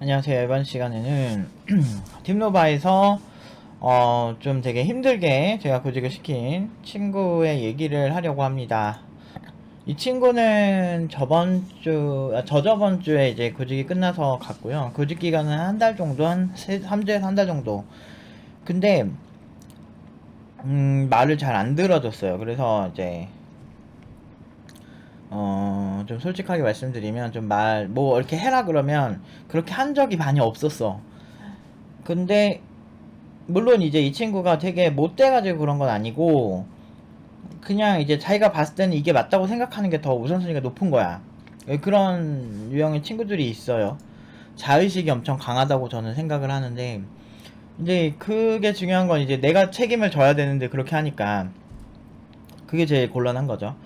안녕하세요. 이번 시간에는 팀노바에서 어, 좀 되게 힘들게 제가 구직을 시킨 친구의 얘기를 하려고 합니다. 이 친구는 저번 주, 아, 저저번 주에 이제 구직이 끝나서 갔고요. 구직 기간은 한 달 정도, 한 3주에서 한 달 정도. 근데, 음, 말을 잘 안 들어줬어요. 그래서 이제, 어, 좀 솔직하게 말씀드리면 좀 말, 뭐 이렇게 해라 그러면 그렇게 한 적이 많이 없었어. 근데, 물론 이제 이 친구가 되게 못돼가지고 그런 건 아니고, 그냥 이제 자기가 봤을 때는 이게 맞다고 생각하는 게 더 우선순위가 높은 거야. 그런 유형의 친구들이 있어요. 자의식이 엄청 강하다고 저는 생각을 하는데, 이제 그게 중요한 건 이제 내가 책임을 져야 되는데 그렇게 하니까, 그게 제일 곤란한 거죠.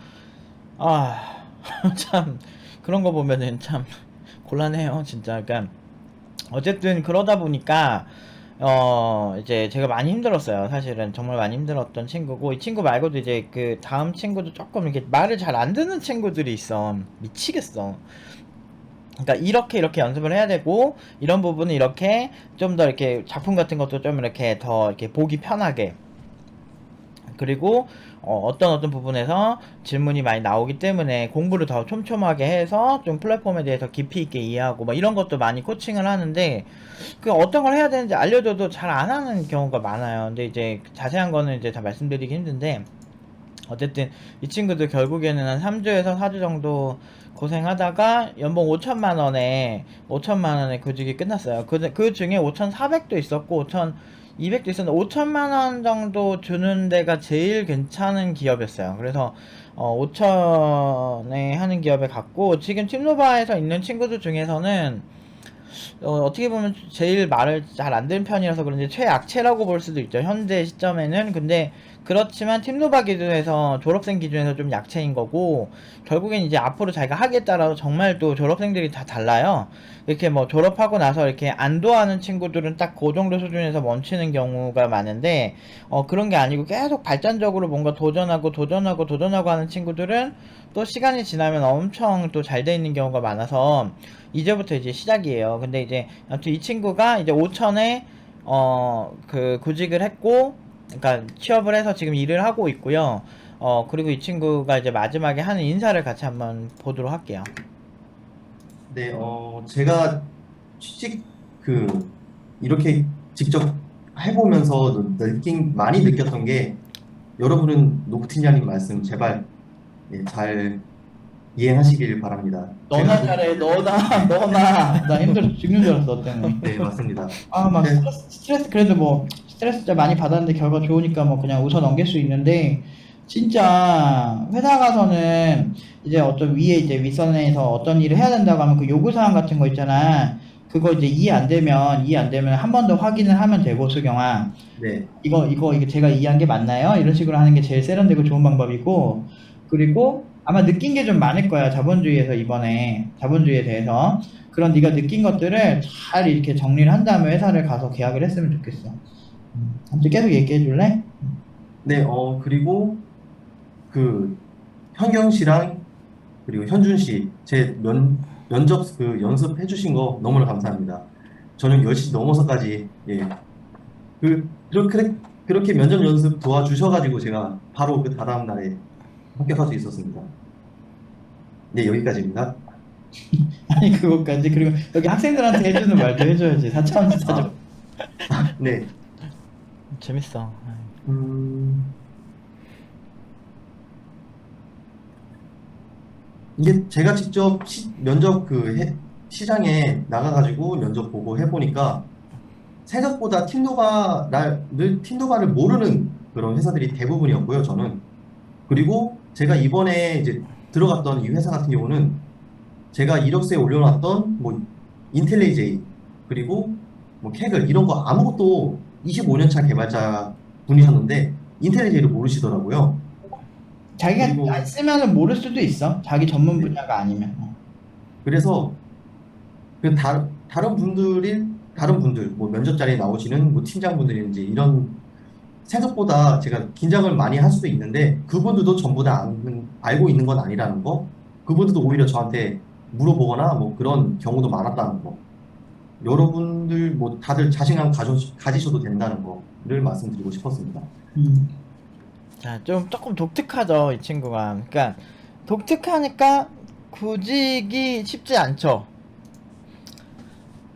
아, 참, 그런 거 보면은 참 곤란해요, 진짜. 그러니까, 어쨌든 그러다 보니까, 어, 이제 제가 많이 힘들었어요. 사실은 정말 많이 힘들었던 친구고, 이 친구 말고도 이제 그 다음 친구도 조금 이렇게 말을 잘 안 듣는 친구들이 있어. 미치겠어. 그러니까 이렇게 이렇게 연습을 해야 되고, 이런 부분은 이렇게 좀 더 이렇게 작품 같은 것도 좀 이렇게 더 이렇게 보기 편하게. 그리고 어, 떤 어떤 부분에서 질문이 많이 나오기 때문에 공부를 더 촘촘하게 해서 좀 플랫폼에 대해서 깊이 있게 이해하고 뭐 이런 것도 많이 코칭을 하는데 그 어떤 걸 해야 되는지 알려줘도 잘 안 하는 경우가 많아요. 근데 이제 자세한 거는 이제 다 말씀드리기 힘든데 어쨌든 이 친구들 결국에는 한 3주에서 4주 정도 고생하다가 연봉 5천만 원에 5천만 원에 구직이 끝났어요. 그, 그 중에 5,400도 있었고 5,200도 있었는데 5천만 원 정도 주는 데가 제일 괜찮은 기업이었어요. 그래서 어, 5천에 하는 기업에 갔고 지금 팀노바에서 있는 친구들 중에서는 어, 어떻게 보면 제일 말을 잘 안 듣는 편이라서 그런지 최악체라고 볼 수도 있죠. 현재 시점에는. 근데 그렇지만 팀노바 기준에서 졸업생 기준에서 좀 약체인 거고 결국엔 이제 앞으로 자기가 하기에 따라서 정말 또 졸업생들이 다 달라요. 이렇게 뭐 졸업하고 나서 이렇게 안도하는 친구들은 딱 그 정도 수준에서 멈추는 경우가 많은데 어 그런 게 아니고 계속 발전적으로 뭔가 도전하고 도전하고 도전하고 하는 친구들은 또 시간이 지나면 엄청 또 잘 돼 있는 경우가 많아서 이제부터 이제 시작이에요. 근데 이제 아무튼 이 친구가 이제 5천에 어 그 구직을 했고 그러니까 취업을 해서 지금 일을 하고 있고요. 어 그리고 이 친구가 이제 마지막에 하는 인사를 같이 한번 보도록 할게요. 네, 어, 제가 취직 그 이렇게 직접 해보면서 느낀 많이 느꼈던 게 여러분은 노부팀장님 말씀 제발 예, 잘 이해하시길 바랍니다. 너나 잘해, 너나, 너나. 나 힘들어 죽는 줄 알았어, 너 때문에. 네, 맞습니다. 아, 막 네. 스트레스, 스트레스 그래도 뭐 스트레스 진짜 많이 받았는데 결과 좋으니까 뭐 그냥 웃어 넘길 수 있는데 진짜 회사 가서는 이제 어떤 위에 이제 윗선에서 어떤 일을 해야 된다고 하면 그 요구 사항 같은 거 있잖아. 그거 이제 이해 안 되면 이해 안 되면 한 번 더 확인을 하면 되고 수경아. 네, 이거 이거 이거 제가 이해한 게 맞나요? 이런 식으로 하는 게 제일 세련되고 좋은 방법이고 그리고 아마 느낀 게 좀 많을 거야 자본주의에서 이번에 자본주의에 대해서 그런 네가 느낀 것들을 잘 이렇게 정리를 한 다음에 회사를 가서 계약을 했으면 좋겠어. 음, 아무튼 계속 얘기해 줄래? 네, 어, 그리고 그 현경 씨랑 그리고 현준 씨, 제 면, 면접 그 연습해 주신 거 너무나 감사합니다. 저녁 10시 넘어서까지, 예. 그, 그렇게, 그렇게 면접 연습 도와주셔가지고 제가 바로 그 다다음 날에 합격할 수 있었습니다. 네, 여기까지입니다. 아니 그것까지 그리고 여기 학생들한테 해주는 말도 해줘야지 4차원 사죠. 네. 재밌어. 음, 이게 제가 직접 시- 면접 그 해- 시장에 나가가지고 면접 보고 해보니까 생각보다 팀노바를 팀노바를 모르는 그런 회사들이 대부분이었고요, 저는. 그리고 제가 이번에 이제 들어갔던 이 회사 같은 경우는 제가 이력서에 올려놨던 뭐 인텔리제이 그리고 뭐 캐글 이런 거 아무것도 25년차 개발자 분이셨는데 인텔리제이를 모르시더라고요. 자기가 그리고- 안 쓰면은 모를 수도 있어. 자기 전문 네. 분야가 아니면. 어. 그래서 그 다, 다른 분들이 다른 분들 뭐 면접 자리에 나오시는 뭐 팀장분들인지 이런 생각보다 제가 긴장을 많이 할 수도 있는데 그분들도 전부 다 아는- 알고 있는 건 아니라는 거 그분들도 오히려 저한테 물어보거나 뭐 그런 경우도 많았다는 거 여러분들 뭐 다들 자신감 가져, 가지셔도 된다는 거를 말씀드리고 싶었습니다. 음. 자, 좀 조금 독특하죠, 이 친구가. 그러니까 독특하니까 구직이 쉽지 않죠.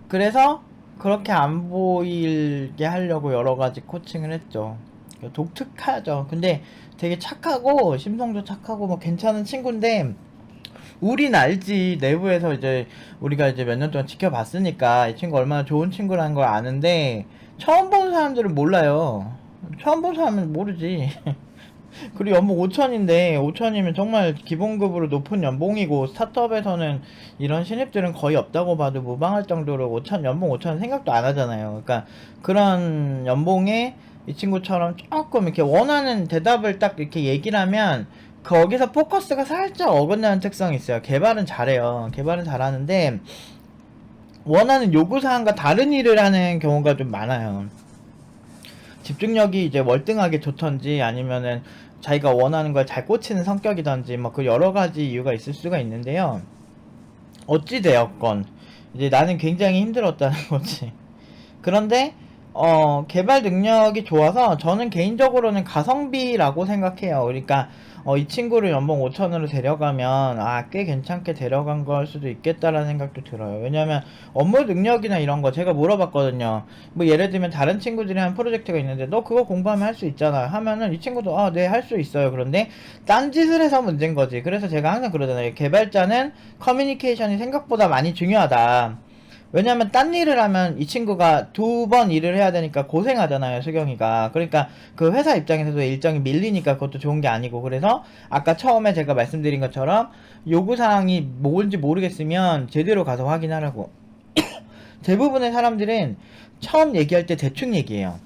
그래서 그렇게 안 보이게 하려고 여러 가지 코칭을 했죠. 그러니까 독특하죠. 근데 되게 착하고 심성도 착하고 뭐 괜찮은 친구인데 우린 알지 내부에서 이제 우리가 이제 몇 년 동안 지켜봤으니까 이 친구 얼마나 좋은 친구라는 걸 아는데 처음 본 사람들은 몰라요. 처음 본 사람은 모르지. 그리고 연봉 5천인데 5천이면 정말 기본급으로 높은 연봉이고 스타트업에서는 이런 신입들은 거의 없다고 봐도 무방할 정도로 5천 연봉 5천 생각도 안 하잖아요. 그러니까 그런 연봉에 이 친구처럼 조금 이렇게 원하는 대답을 딱 이렇게 얘기를 하면 거기서 포커스가 살짝 어긋나는 특성이 있어요. 개발은 잘해요. 개발은 잘하는데 원하는 요구사항과 다른 일을 하는 경우가 좀 많아요. 집중력이 이제 월등하게 좋던지 아니면은 자기가 원하는 걸 잘 꽂히는 성격이던지 뭐그 여러 가지 이유가 있을 수가 있는데요. 어찌 되었건 이제 나는 굉장히 힘들었다는 거지. 그런데 어 개발 능력이 좋아서 저는 개인적으로는 가성비라고 생각해요. 그러니까 어, 이 친구를 연봉 5천으로 데려가면 아 꽤 괜찮게 데려간 걸 수도 있겠다라는 생각도 들어요. 왜냐면 업무 능력이나 이런 거 제가 물어봤거든요. 뭐 예를 들면 다른 친구들이 한 프로젝트가 있는데 너 그거 공부하면 할 수 있잖아 하면은 이 친구도 아 네 할 수 있어요. 그런데 딴 짓을 해서 문제인 거지. 그래서 제가 항상 그러잖아요. 개발자는 커뮤니케이션이 생각보다 많이 중요하다. 왜냐면 딴 일을 하면 이 친구가 두 번 일을 해야 되니까 고생하잖아요, 수경이가. 그러니까 그 회사 입장에서도 일정이 밀리니까 그것도 좋은 게 아니고 그래서 아까 처음에 제가 말씀드린 것처럼 요구 사항이 뭔지 모르겠으면 제대로 가서 확인하라고. 대부분의 사람들은 처음 얘기할 때 대충 얘기해요.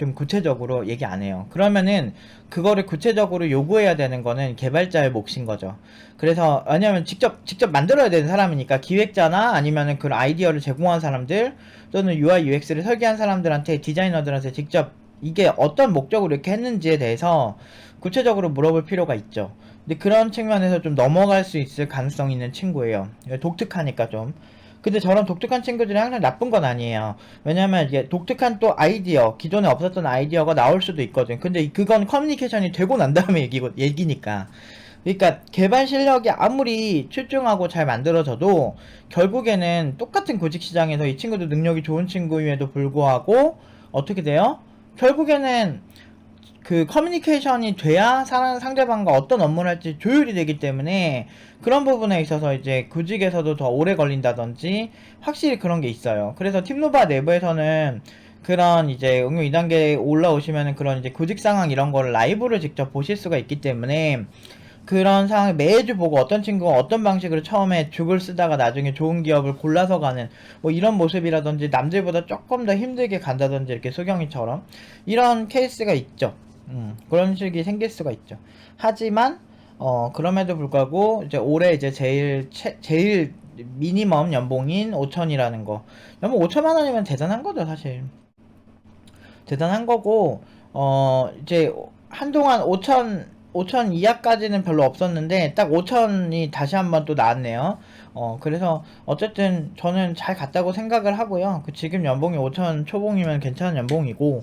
좀 구체적으로 얘기 안 해요. 그러면은 그거를 구체적으로 요구해야 되는 거는 개발자의 몫인 거죠. 그래서 왜냐면 직접 직접 만들어야 되는 사람이니까 기획자나 아니면은 그 아이디어를 제공한 사람들 또는 UI UX를 설계한 사람들한테 디자이너들한테 직접 이게 어떤 목적으로 이렇게 했는지에 대해서 구체적으로 물어볼 필요가 있죠. 근데 그런 측면에서 좀 넘어갈 수 있을 가능성이 있는 친구예요. 독특하니까 좀. 근데 저런 독특한 친구들이 항상 나쁜 건 아니에요. 왜냐면 이게 독특한 또 아이디어, 기존에 없었던 아이디어가 나올 수도 있거든. 근데 그건 커뮤니케이션이 되고 난 다음에 얘기고, 얘기니까. 그러니까 개발 실력이 아무리 출중하고 잘 만들어져도 결국에는 똑같은 구직 시장에서 이 친구도 능력이 좋은 친구임에도 불구하고 어떻게 돼요? 결국에는 그 커뮤니케이션이 돼야 사- 상대방과 어떤 업무를 할지 조율이 되기 때문에 그런 부분에 있어서 이제 구직에서도 더 오래 걸린다든지 확실히 그런 게 있어요. 그래서 팀노바 내부에서는 그런 이제 응용 2단계 올라오시면은 그런 이제 구직 상황 이런 거를 라이브를 직접 보실 수가 있기 때문에 그런 상황을 매주 보고 어떤 친구가 어떤 방식으로 처음에 죽을 쓰다가 나중에 좋은 기업을 골라서 가는 뭐 이런 모습이라든지 남들보다 조금 더 힘들게 간다든지 이렇게 소경이처럼 이런 케이스가 있죠. 음, 그런 식이 생길 수가 있죠. 하지만 어 그럼에도 불구하고 이제 올해 이제 제일 최, 제일 미니멈 연봉인 5천이라는 거 연봉 5천만 원이면 대단한 거죠 사실 대단한 거고 어 이제 한동안 5천 5천 이하까지는 별로 없었는데 딱 5천이 다시 한번 또 나왔네요. 어 그래서 어쨌든 저는 잘 갔다고 생각을 하고요. 그 지금 연봉이 5천 초봉이면 괜찮은 연봉이고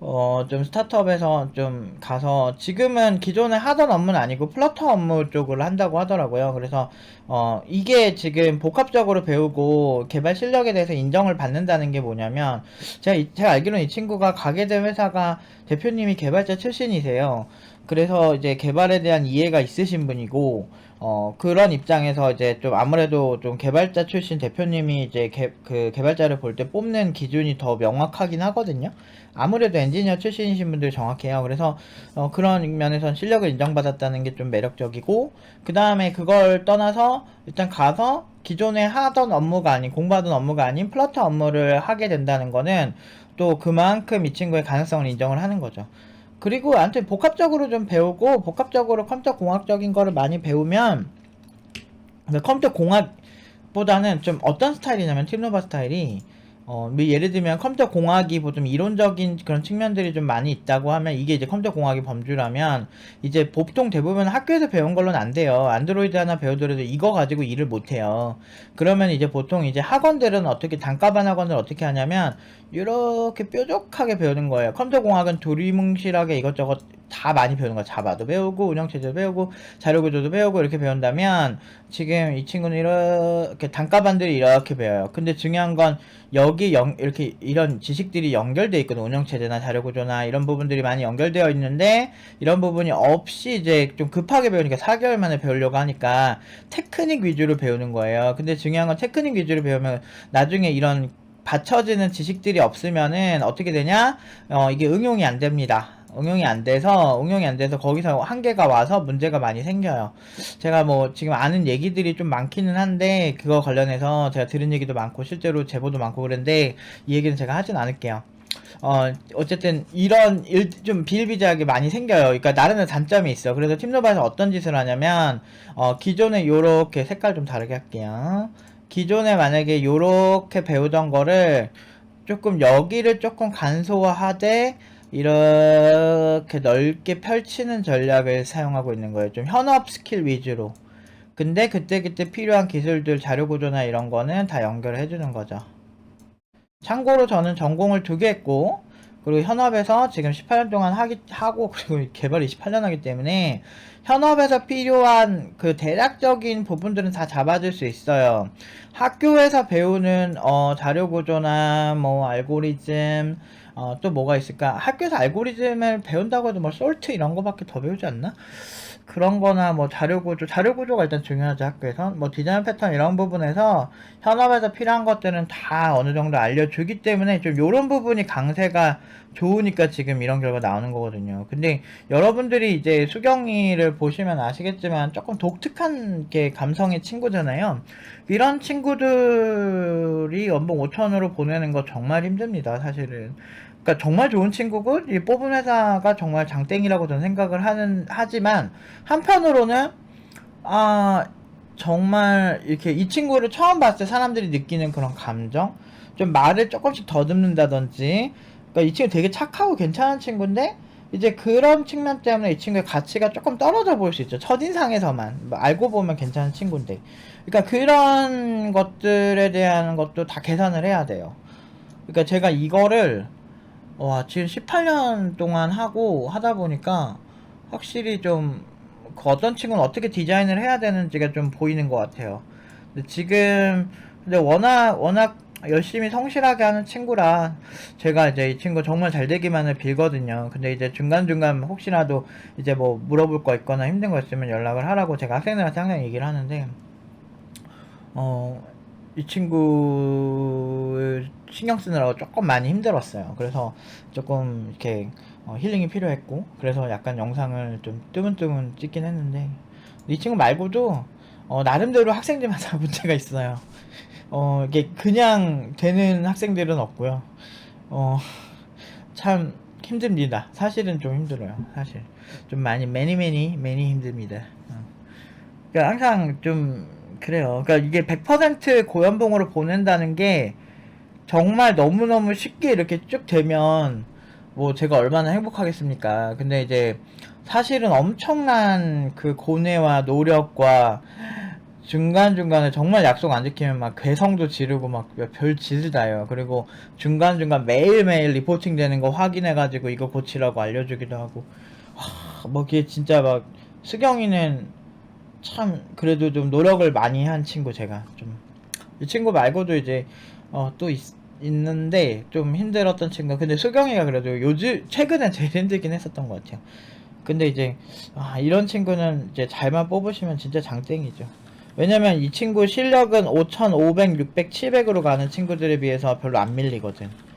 어 좀 스타트업에서 좀 가서 지금은 기존에 하던 업무는 아니고 플러터 업무 쪽을 한다고 하더라고요. 그래서 어 이게 지금 복합적으로 배우고 개발 실력에 대해서 인정을 받는다는 게 뭐냐면 제가 이- 제가 알기로는 이 친구가 가게 된 회사가 대표님이 개발자 출신이세요. 그래서 이제 개발에 대한 이해가 있으신 분이고 어 그런 입장에서 이제 좀 아무래도 좀 개발자 출신 대표님이 이제 개, 그 개발자를 볼 때 뽑는 기준이 더 명확하긴 하거든요. 아무래도 엔지니어 출신이신 분들 정확해요. 그래서 어 그런 면에선 실력을 인정받았다는 게 좀 매력적이고 그 다음에 그걸 떠나서 일단 가서 기존에 하던 업무가 아닌 공부하던 업무가 아닌 플러터 업무를 하게 된다는 거는 또 그만큼 이 친구의 가능성을 인정을 하는 거죠. 그리고 아무튼 복합적으로 좀 배우고 복합적으로 컴퓨터 공학적인 거를 많이 배우면 컴퓨터 공학보다는 좀 어떤 스타일이냐면 팀노바 스타일이 어, 뭐 예를 들면 컴퓨터 공학이 뭐좀 이론적인 그런 측면들이 좀 많이 있다고 하면 이게 이제 컴퓨터 공학이 범주라면 이제 보통 대부분 학교에서 배운 걸로는 안 돼요. 안드로이드 하나 배우더라도 이거 가지고 일을 못 해요. 그러면 이제 보통 이제 학원들은 어떻게 단가반 학원을 어떻게 하냐면 이렇게 뾰족하게 배우는 거예요. 컴퓨터 공학은 두리뭉실하게 이것저것 다 많이 배우는 거예요. 자바도 배우고 운영체제도 배우고 자료구조도 배우고 이렇게 배운다면 지금 이 친구는 이렇게 단가반들이 이렇게 배워요. 근데 중요한 건 여기 연, 이렇게 이런 지식들이 연결돼 있거든. 운영체제나 자료구조나 이런 부분들이 많이 연결되어 있는데 이런 부분이 없이 이제 좀 급하게 배우니까 4개월 만에 배우려고 하니까 테크닉 위주로 배우는 거예요. 근데 중요한 건 테크닉 위주로 배우면 나중에 이런 받쳐지는 지식들이 없으면은 어떻게 되냐? 어, 이게 응용이 안 됩니다. 응용이 안 돼서, 응용이 안 돼서 거기서 한계가 와서 문제가 많이 생겨요. 제가 뭐 지금 아는 얘기들이 좀 많기는 한데, 그거 관련해서 제가 들은 얘기도 많고, 실제로 제보도 많고 그런데, 이 얘기는 제가 하진 않을게요. 어, 어쨌든 이런 일 좀 비일비재하게 많이 생겨요. 그러니까 나름의 단점이 있어. 그래서 팀노바에서 어떤 짓을 하냐면, 어, 기존에 요렇게 색깔 좀 다르게 할게요. 기존에 만약에 요렇게 배우던 거를 조금 여기를 조금 간소화하되 이렇게 넓게 펼치는 전략을 사용하고 있는 거예요. 좀 현업 스킬 위주로. 근데 그때 그때 필요한 기술들, 자료 구조나 이런 거는 다 연결해 주는 거죠. 참고로 저는 전공을 두 개 했고, 그리고 현업에서 지금 18년 동안 하기, 하고, 그리고 개발 28년 하기 때문에, 현업에서 필요한 그 대략적인 부분들은 다 잡아줄 수 있어요. 학교에서 배우는, 어, 자료 구조나, 뭐, 알고리즘, 어, 또 뭐가 있을까? 학교에서 알고리즘을 배운다고 해도 뭐, 솔트 이런 거밖에 더 배우지 않나? 그런 거나 뭐 자료구조, 자료구조가 일단 중요하죠, 학교에서. 뭐 디자인 패턴 이런 부분에서 현업에서 필요한 것들은 다 어느 정도 알려주기 때문에 좀 요런 부분이 강세가 좋으니까 지금 이런 결과 나오는 거거든요. 근데 여러분들이 이제 수경이를 보시면 아시겠지만 조금 독특한 게 감성의 친구잖아요. 이런 친구들이 연봉 5천으로 보내는 거 정말 힘듭니다, 사실은. 그러니까 정말 좋은 친구고 이 뽑은 회사가 정말 장땡이라고 저는 생각을 하는 하지만 한편으로는 아 정말 이렇게 이 친구를 처음 봤을 때 사람들이 느끼는 그런 감정? 좀 말을 조금씩 더듬는다든지. 그러니까 이 친구 되게 착하고 괜찮은 친구인데 이제 그런 측면 때문에 이 친구의 가치가 조금 떨어져 보일 수 있죠. 첫인상에서만. 뭐 알고 보면 괜찮은 친구인데. 그러니까 그런 것들에 대한 것도 다 계산을 해야 돼요. 그러니까 제가 이거를 와, 지금 18년 동안 하고 하다 보니까 확실히 좀, 그 어떤 친구는 어떻게 디자인을 해야 되는지가 좀 보이는 것 같아요. 근데 지금, 근데 워낙, 워낙 열심히 성실하게 하는 친구라 제가 이제 이 친구 정말 잘 되기만을 빌거든요. 근데 이제 중간중간 혹시라도 이제 뭐 물어볼 거 있거나 힘든 거 있으면 연락을 하라고 제가 학생들한테 항상 얘기를 하는데, 어, 이 친구를 신경 쓰느라고 조금 많이 힘들었어요. 그래서 조금 이렇게 어, 힐링이 필요했고, 그래서 약간 영상을 좀 뜨문뜨문 찍긴 했는데, 이 친구 말고도 어, 나름대로 학생들마다 문제가 있어요. 어, 이게 그냥 되는 학생들은 없고요. 어, 참 힘듭니다. 사실은 좀 힘들어요. 사실 좀 많이 매니 매니 매니 힘듭니다. 어. 그러니까 항상 좀 그래요. 그러니까 이게 100% 고연봉으로 보낸다는 게 정말 너무너무 쉽게 이렇게 쭉 되면 뭐 제가 얼마나 행복하겠습니까. 근데 이제 사실은 엄청난 그 고뇌와 노력과 중간중간에 정말 약속 안 지키면 막 괴성도 지르고 막 별 짓을 다요. 그리고 중간중간 매일매일 리포팅 되는 거 확인해가지고 이거 고치라고 알려주기도 하고. 와, 뭐 그게 진짜 막 수경이는 참 그래도 좀 노력을 많이 한 친구 제가 좀. 이 친구 말고도 이제 어 또 있는데 좀 힘들었던 친구 근데 수경이가 그래도 요즘 최근에 제일 힘들긴 했었던 것 같아요. 근데 이제 아 이런 친구는 이제 잘만 뽑으시면 진짜 장땡이죠. 왜냐면 이 친구 실력은 5500, 600, 700으로 가는 친구들에 비해서 별로 안 밀리거든. 그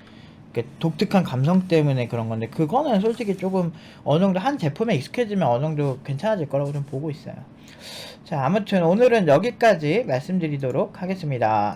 독특한 감성 때문에 그런 건데 그거는 솔직히 조금 어느 정도 한 제품에 익숙해지면 어느 정도 괜찮아질 거라고 좀 보고 있어요. 자, 아무튼 오늘은 여기까지 말씀드리도록 하겠습니다.